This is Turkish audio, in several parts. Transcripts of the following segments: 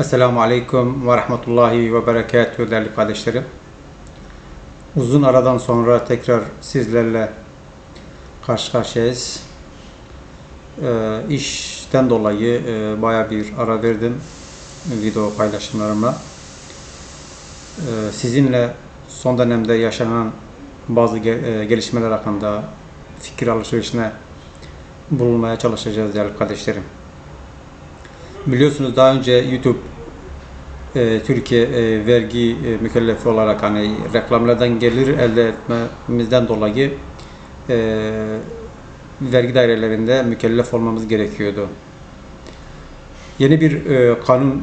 Esselamu Aleyküm ve Rahmetullahi ve Berekatuhu değerli kardeşlerim. Uzun aradan sonra tekrar sizlerle karşı karşıyayız. Ee, işten dolayı e, baya bir ara verdim video paylaşımlarımla. Ee, sizinle son dönemde yaşanan bazı e, gelişmeler hakkında fikir alışverişine bulunmaya çalışacağız değerli kardeşlerim. Biliyorsunuz daha önce YouTube e, Türkiye e, vergi e, mükellefi olarak hani reklamlardan gelir elde etmemizden dolayı e, vergi dairelerinde mükellef olmamız gerekiyordu. Yeni bir e, kanun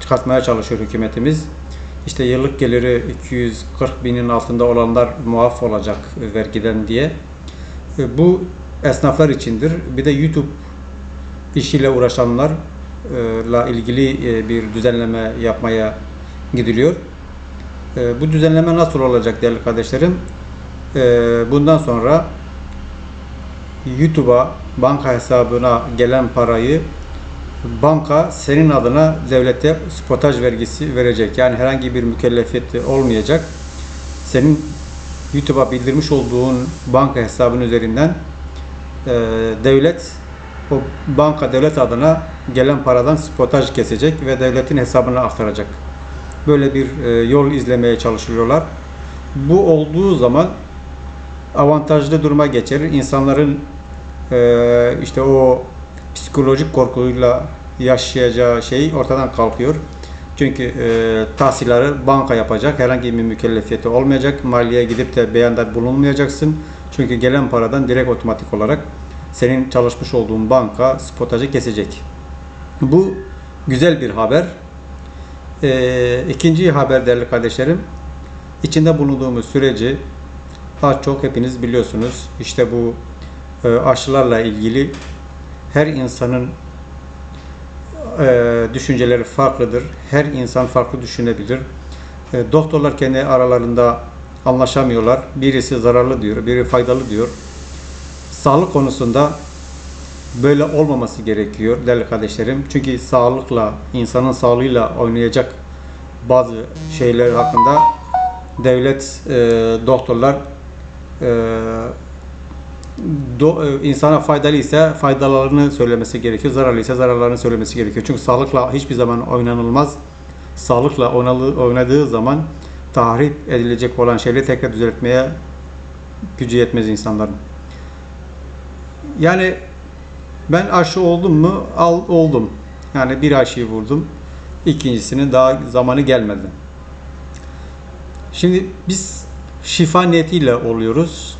çıkartmaya çalışıyor hükümetimiz. İşte yıllık geliri 240 binin altında olanlar muaf olacak vergiden diye. E, bu esnaflar içindir. Bir de YouTube işiyle uğraşanlarla ilgili e, bir düzenleme yapmaya gidiliyor. E, Bu düzenleme nasıl olacak değerli kardeşlerim? E, Bundan sonra YouTube'a banka hesabına gelen parayı banka senin adına devlete spotaj vergisi verecek. Yani herhangi bir mükellefiyeti olmayacak. Senin YouTube'a bildirmiş olduğun banka hesabın üzerinden devlet o banka devlet adına gelen paradan spotaj kesecek ve devletin hesabına aktaracak. Böyle bir e, yol izlemeye çalışıyorlar. Bu olduğu zaman avantajlı duruma geçer. İnsanların e, işte o psikolojik korkuyla yaşayacağı şey ortadan kalkıyor. Çünkü e, tahsilleri banka yapacak. Herhangi bir mükellefiyeti olmayacak. Maliye gidip de beyanda bulunmayacaksın. Çünkü gelen paradan direkt otomatik olarak senin çalışmış olduğun banka spotajı kesecek. Bu güzel bir haber. E, ikinci haber değerli kardeşlerim. İçinde bulunduğumuz süreci az çok hepiniz biliyorsunuz. İşte bu e, aşılarla ilgili her insanın e, düşünceleri farklıdır. Her insan farklı düşünebilir. E, doktorlar kendi aralarında anlaşamıyorlar. Birisi zararlı diyor, biri faydalı diyor. Sağlık konusunda böyle olmaması gerekiyor değerli kardeşlerim. Çünkü sağlıkla, insanın sağlığıyla oynayacak bazı şeyler hakkında devlet, e, doktorlar e, do, e, insana faydalı ise faydalarını söylemesi gerekiyor, zararlı ise zararlarını söylemesi gerekiyor. Çünkü sağlıkla hiçbir zaman oynanılmaz. Sağlıkla oynadığı zaman tahrip edilecek olan şeyleri tekrar düzeltmeye gücü yetmez insanların. Yani ben aşı oldum mu? Al oldum. Yani bir aşıyı vurdum. İkincisinin daha zamanı gelmedi. Şimdi biz şifa niyetiyle oluyoruz.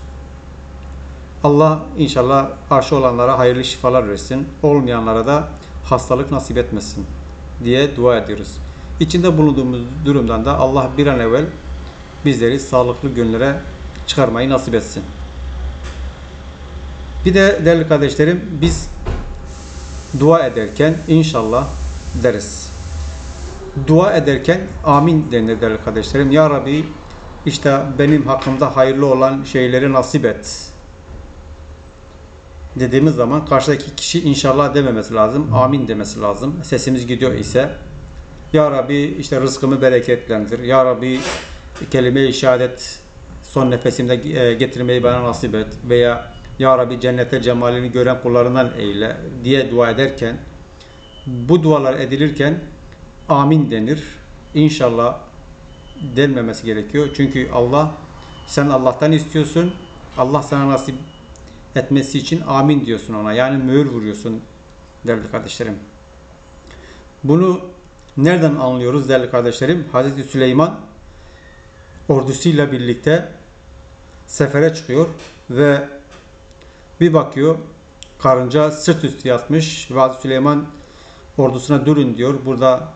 Allah inşallah aşı olanlara hayırlı şifalar versin. Olmayanlara da hastalık nasip etmesin diye dua ediyoruz. İçinde bulunduğumuz durumdan da Allah bir an evvel bizleri sağlıklı günlere çıkarmayı nasip etsin. Bir de değerli kardeşlerim biz dua ederken inşallah deriz. Dua ederken amin denir değerli kardeşlerim. Ya Rabbi işte benim hakkımda hayırlı olan şeyleri nasip et dediğimiz zaman karşıdaki kişi inşallah dememesi lazım. Amin demesi lazım. Sesimiz gidiyor ise Ya Rabbi işte rızkımı bereketlendir. Ya Rabbi kelime-i şehadet son nefesimde e, getirmeyi bana nasip et. Veya Ya Rabbi cennete cemalini gören kullarından eyle diye dua ederken bu dualar edilirken amin denir. İnşallah denmemesi gerekiyor. Çünkü Allah sen Allah'tan istiyorsun. Allah sana nasip etmesi için amin diyorsun ona. Yani mühür vuruyorsun değerli kardeşlerim. Bunu nereden anlıyoruz değerli kardeşlerim? Hazreti Süleyman ordusuyla birlikte sefere çıkıyor ve bakıyor karınca sırt üstü yatmış Hazreti Süleyman ordusuna durun diyor. Burada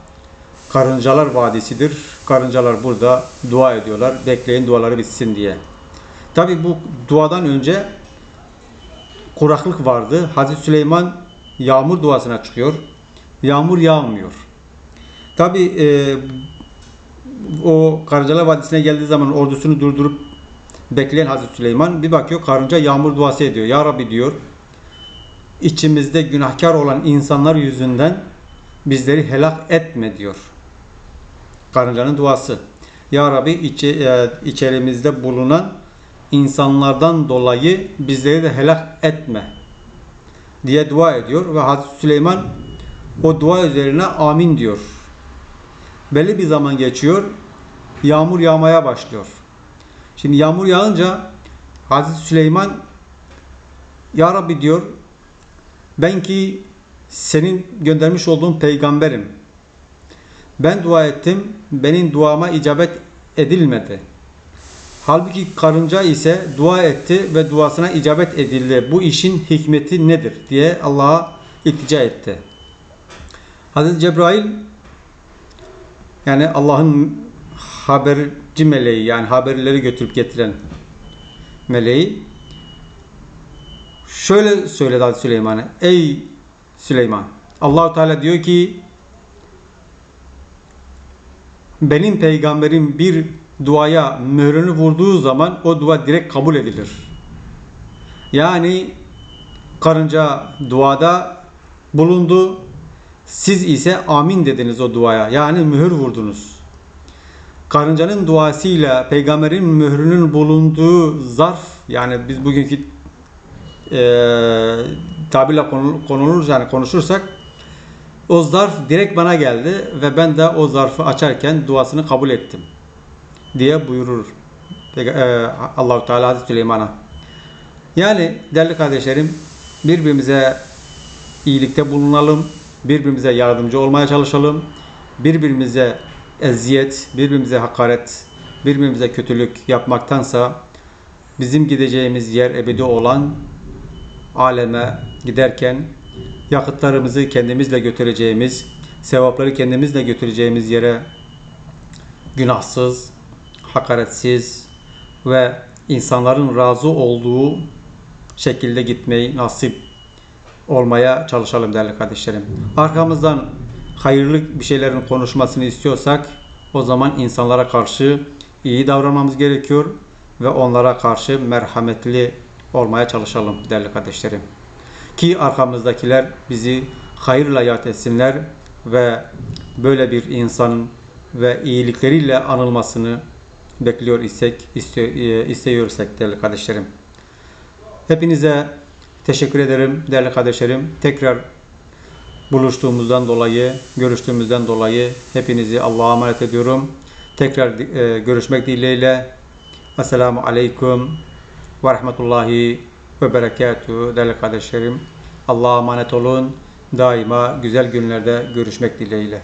karıncalar vadisidir. Karıncalar burada dua ediyorlar. Bekleyin duaları bitsin diye. Tabi bu duadan önce kuraklık vardı. Hazreti Süleyman yağmur duasına çıkıyor. Yağmur yağmıyor. Tabi e, o Karıncalar Vadisi'ne geldiği zaman ordusunu durdurup bekleyen Hazreti Süleyman bir bakıyor karınca yağmur duası ediyor. Ya Rabbi diyor içimizde günahkar olan insanlar yüzünden bizleri helak etme diyor. Karıncanın duası. Ya Rabbi içi, e, içerimizde bulunan insanlardan dolayı bizleri de helak etme diye dua ediyor ve Hazreti Süleyman o dua üzerine amin diyor. Belli bir zaman geçiyor. Yağmur yağmaya başlıyor. Şimdi yağmur yağınca Hazreti Süleyman Ya Rabbi diyor ben ki senin göndermiş olduğun peygamberim. Ben dua ettim. Benim duama icabet edilmedi. Halbuki karınca ise dua etti ve duasına icabet edildi. Bu işin hikmeti nedir diye Allah'a iltica etti. Hazreti Cebrail yani Allah'ın haberci meleği yani haberleri götürüp getiren meleği şöyle söyledi Hazreti Süleyman'a. Ey Süleyman Allahu Teala diyor ki benim peygamberim bir duaya mührünü vurduğu zaman o dua direkt kabul edilir. Yani karınca duada bulundu. Siz ise amin dediniz o duaya. Yani mühür vurdunuz. Karıncanın duasıyla peygamberin mührünün bulunduğu zarf yani biz bugünkü e, tabirle konulur yani konuşursak o zarf direkt bana geldi ve ben de o zarfı açarken duasını kabul ettim diye buyurur e, Allahu Teala Hazreti Süleyman'a. Yani değerli kardeşlerim birbirimize iyilikte bulunalım, birbirimize yardımcı olmaya çalışalım, birbirimize eziyet, birbirimize hakaret, birbirimize kötülük yapmaktansa bizim gideceğimiz yer ebedi olan aleme giderken yakıtlarımızı kendimizle götüreceğimiz, sevapları kendimizle götüreceğimiz yere günahsız, hakaretsiz ve insanların razı olduğu şekilde gitmeyi nasip olmaya çalışalım değerli kardeşlerim. Arkamızdan hayırlı bir şeylerin konuşmasını istiyorsak o zaman insanlara karşı iyi davranmamız gerekiyor ve onlara karşı merhametli olmaya çalışalım değerli kardeşlerim. Ki arkamızdakiler bizi hayırla yad etsinler ve böyle bir insanın ve iyilikleriyle anılmasını bekliyor isek, istiyor, istiyorsak değerli kardeşlerim. Hepinize teşekkür ederim değerli kardeşlerim. Tekrar buluştuğumuzdan dolayı, görüştüğümüzden dolayı hepinizi Allah'a emanet ediyorum. Tekrar e, görüşmek dileğiyle. Esselamu Aleyküm ve Rahmetullahi ve Berekatuhu değerli kardeşlerim. Allah'a emanet olun. Daima güzel günlerde görüşmek dileğiyle.